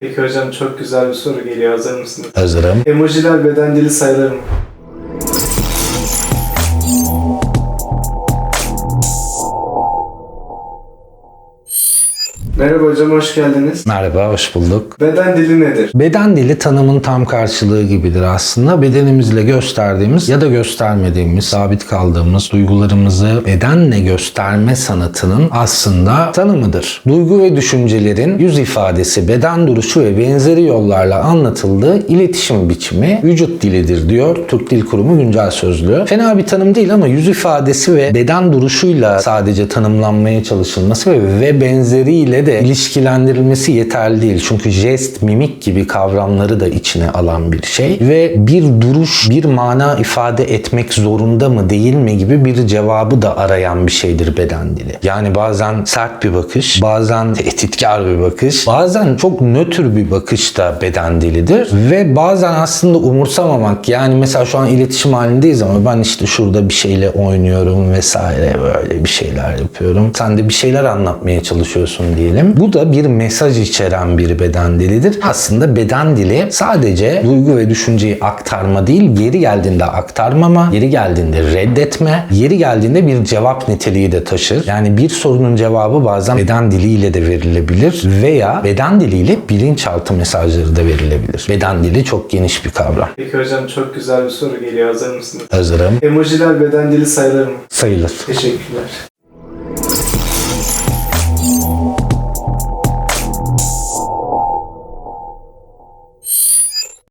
Peki hocam çok güzel bir soru geliyor. Hazır mısınız? Hazırım. Emojiler beden dili sayılır mı? Merhaba hocam, hoş geldiniz. Merhaba, hoş bulduk. Beden dili nedir? Beden dili tanımın tam karşılığı gibidir aslında. Bedenimizle gösterdiğimiz ya da göstermediğimiz, sabit kaldığımız duygularımızı bedenle gösterme sanatının aslında tanımıdır. Duygu ve düşüncelerin yüz ifadesi, beden duruşu ve benzeri yollarla anlatıldığı iletişim biçimi vücut dilidir diyor Türk Dil Kurumu güncel sözlüğü. Fena bir tanım değil ama yüz ifadesi ve beden duruşuyla sadece tanımlanmaya çalışılması ve, ve benzeriyle de ilişkilendirilmesi yeterli değil. Çünkü jest, mimik gibi kavramları da içine alan bir şey ve bir duruş, bir mana ifade etmek zorunda mı değil mi gibi bir cevabı da arayan bir şeydir beden dili. Yani bazen sert bir bakış, bazen tehditkar bir bakış, bazen çok nötr bir bakış da beden dilidir ve bazen aslında umursamamak yani mesela şu an iletişim halindeyiz ama ben işte şurada bir şeyle oynuyorum vesaire böyle bir şeyler yapıyorum. Sen de bir şeyler anlatmaya çalışıyorsun diyelim. Bu da bir mesaj içeren bir beden dilidir. Aslında beden dili sadece duygu ve düşünceyi aktarma değil, yeri geldiğinde aktarmama, yeri geldiğinde reddetme, yeri geldiğinde bir cevap niteliği de taşır. Yani bir sorunun cevabı bazen beden diliyle de verilebilir veya beden diliyle bilinçaltı mesajları da verilebilir. Beden dili çok geniş bir kavram. Peki hocam çok güzel bir soru geliyor. Hazır mısınız? Hazırım. Emojiler beden dili sayılır mı? Sayılır. Teşekkürler.